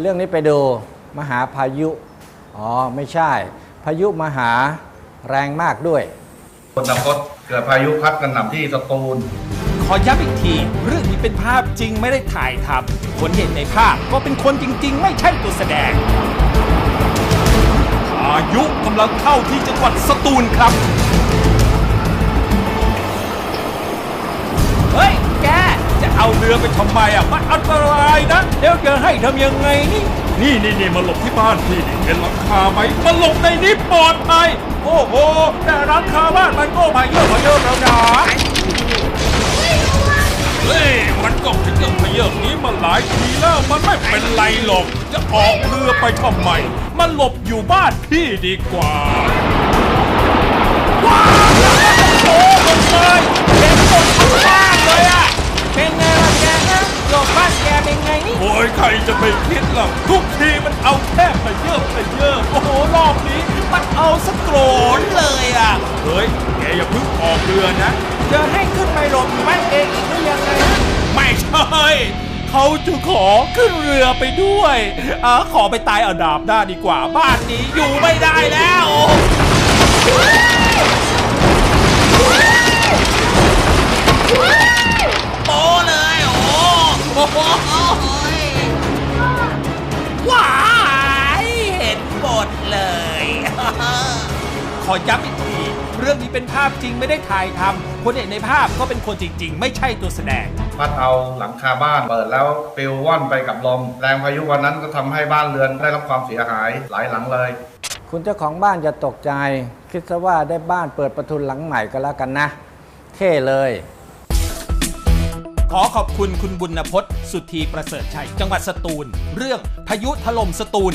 เรื่องนี้ไปดูมหาพายุ อ๋อ ไม่ใช่ พายุมหาแรงมากด้วยคนนคตเกิดพายุพัดกระหน่ำที่สตูล ขอย้ำอีกที เรื่องนี้เป็นภาพจริงไม่ได้ถ่ายทำคนเห็นในภาพก็เป็นคนจริง ๆ ไม่ใช่ตัวแสดง พายุกำลังเข้าที่จังหวัดสตูลครับ รือไปทำไมอะ มันอันตรายนะ เดี๋ยวจะให้ทำยังไงนี่ นี่นี่นี่มาหลบที่บ้านพี่นี่เห็นหลังคาไหมมาหลบในนี้ปลอดภัย โอ้โห แต่หลังคาบ้านมันก็มาเยอะมาเยอะแล้วนะเฮ้ย มันก็ขยับขยับนี้มาหลายทีแล้ว มันไม่เป็นไรหรอก จะออกเรือไปทำไม มันหลบอยู่บ้านพี่ดีกว่า จะไปคิดล่ะทุกทีมันเอาแค่ขยับขยับโอ้โหรอบนี้มันเอาสโกรนเลยอะเฮ้ยแกอย่าเพิ่งออกเรือนะจะให้ขึ้นไปหลบอยู่บ้านเองอีกหรือยังไงนะไม่ใช่เขาจะขอขึ้นเรือไปด้วยอ่าขอไปตายเอาดาบหน้าดีกว่าบ้านนี้อยู่ไม่ได้แล้ว ว้ายเห็นหมดเลย ขอย้ำอีกที เรื่องนี้เป็นภาพจริงไม่ได้ถ่ายทำคนเห็นในภาพก็เป็นคนจริง ๆ ไม่ใช่ตัวแสดง พัดเอาหลังคาบ้านเปิดแล้วปลิวว่อนไปกับลม แรงพายุวันนั้นก็ทำให้บ้านเรือนได้รับความเสียหายหลายหลังเลย คุณเจ้าของบ้านจะตกใจ คิดซะว่าได้บ้านเปิดประทุนหลังใหม่ก็แล้วกันนะเท่เลย ขอขอบคุณคุณบุญพจน์ สุธีประเสริฐชัย จังหวัดสตูล เรื่องพายุถล่มสตูล